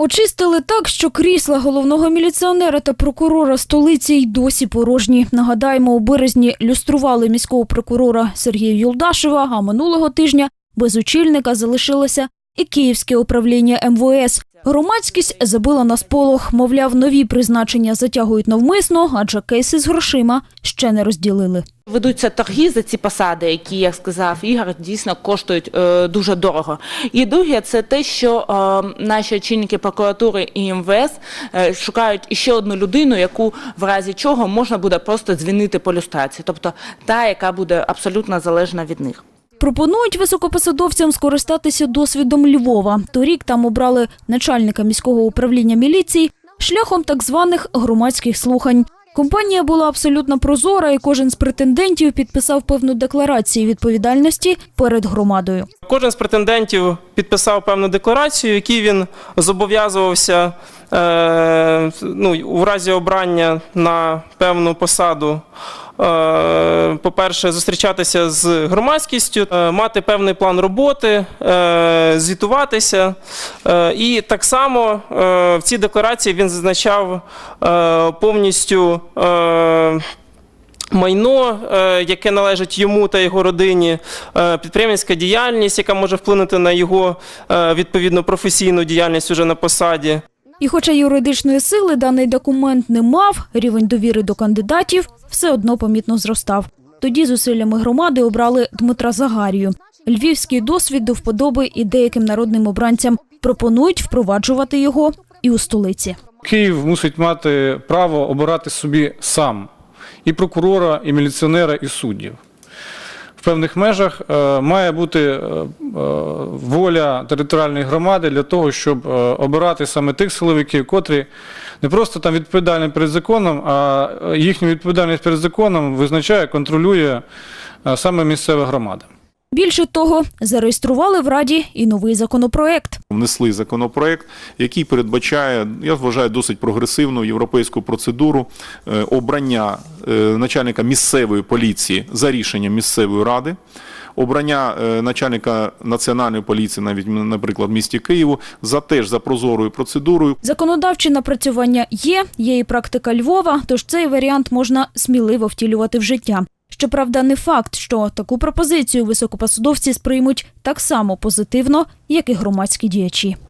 Очистили так, що крісла головного міліціонера та прокурора столиці й досі порожні. Нагадаємо, у березні люстрували міського прокурора Сергія Юлдашева, а минулого тижня без очільника залишилося і Київське управління МВС. Громадськість забила на сполох, мовляв, нові призначення затягують навмисно, адже кейси з грошима ще не розділили. Ведуться торги за ці посади, які, як сказав Ігор, дійсно коштують е, дуже дорого. І друге, це те, що е, наші очільники прокуратури і МВС е, шукають іще одну людину, яку в разі чого можна буде просто звільнити по люстрації, тобто та, яка буде абсолютно залежна від них. Пропонують високопосадовцям скористатися досвідом Львова. Торік там обрали начальника міського управління міліції шляхом так званих громадських слухань. Компанія була абсолютно прозора, і кожен з претендентів підписав певну декларацію відповідальності перед громадою. Кожен з претендентів підписав певну декларацію, які він зобов'язувався ну, у разі обрання на певну посаду. е, По-перше, зустрічатися з громадськістю, е, мати певний план роботи, е, звітуватися. Е, І так само е, в цій декларації він зазначав е, повністю е, майно, е, яке належить йому та його родині, е, підприємницька діяльність, яка може вплинути на його е, відповідно професійну діяльність уже на посаді. І хоча юридичної сили даний документ не мав, рівень довіри до кандидатів все одно помітно зростав. Тоді зусиллями громади обрали Дмитра Загарію. Львівський досвід до вподоби і деяким народним обранцям пропонують впроваджувати його і у столиці. Київ мусить мати право обирати собі сам і прокурора, і міліціонера, і суддів. В певних межах е, має бути е, е, воля територіальної громади для того, щоб обирати саме тих силовиків, котрі не просто там відповідальні перед законом, а їхню відповідальність перед законом визначає, контролює саме місцева громада. Більше того, зареєстрували в раді і новий законопроект. внесли законопроект, який передбачає, я вважаю, досить прогресивну європейську процедуру е, обрання е, начальника місцевої поліції за рішенням місцевої ради. Обрання е, начальника національної поліції, навіть наприклад, в місті Києву, за теж за прозорою процедурою. Законодавчі напрацювання є, є і практика Львова, тож цей варіант можна сміливо втілювати в життя. Щоправда, не факт, що таку пропозицію високопосадовці сприймуть так само позитивно, як і громадські діячі.